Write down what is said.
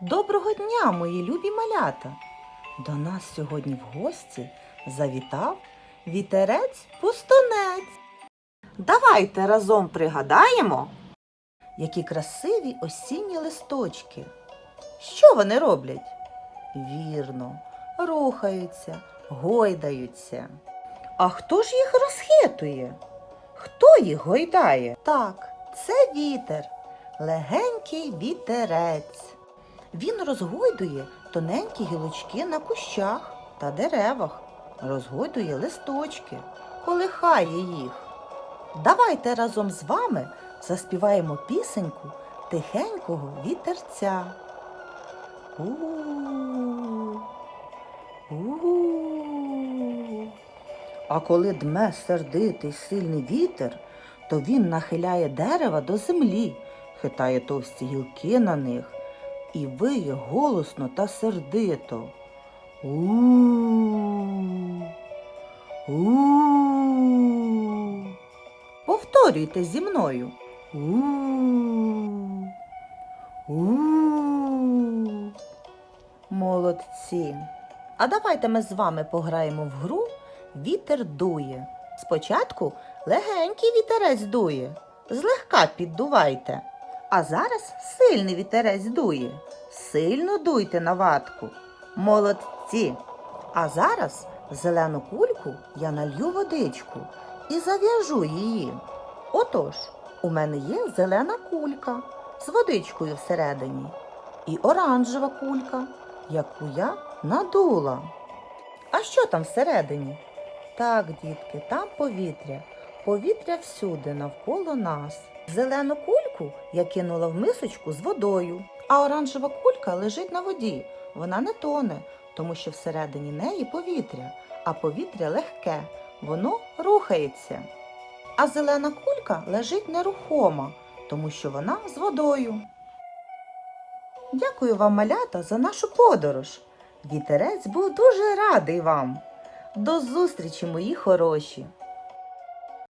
Доброго дня, мої любі малята! До нас сьогодні в гості завітав вітерець пустонець. Давайте разом пригадаємо, які красиві осінні листочки. Що вони роблять? Вірно, рухаються, гойдаються. А хто ж їх розхитує? Хто їх гойдає? Так, це вітер, легенький вітерець. Він розгойдує тоненькі гілочки на кущах та деревах, розгойдує листочки, колихає їх. Давайте разом з вами заспіваємо пісеньку тихенького вітерця. У-у-у, у-у-у. А коли дме сердитий сильний вітер, то він нахиляє дерева до землі, хитає товсті гілки на них і виє голосно та сердито. у у Повторюйте зі мною. у Молодці. А давайте ми з вами пограємо в гру Вітер дує. Спочатку легенький вітерець дує. Злегка піддувайте. А зараз сильний вітерець дує. Сильно дуйте на ватку. Молодці. А зараз зелену кульку я налью водичку і зав'яжу її. Отож, у мене є зелена кулька з водичкою всередині і оранжева кулька, яку я надула. А що там всередині? Так, дітки, там повітря. Повітря всюди навколо нас. Зелену кульку я кинула в мисочку з водою, а оранжева кулька лежить на воді. Вона не тоне, тому що всередині неї повітря, а повітря легке, воно рухається. А зелена кулька лежить нерухома, тому що вона з водою. Дякую вам, малята, за нашу подорож. Вітерець був дуже радий вам. До зустрічі, мої хороші!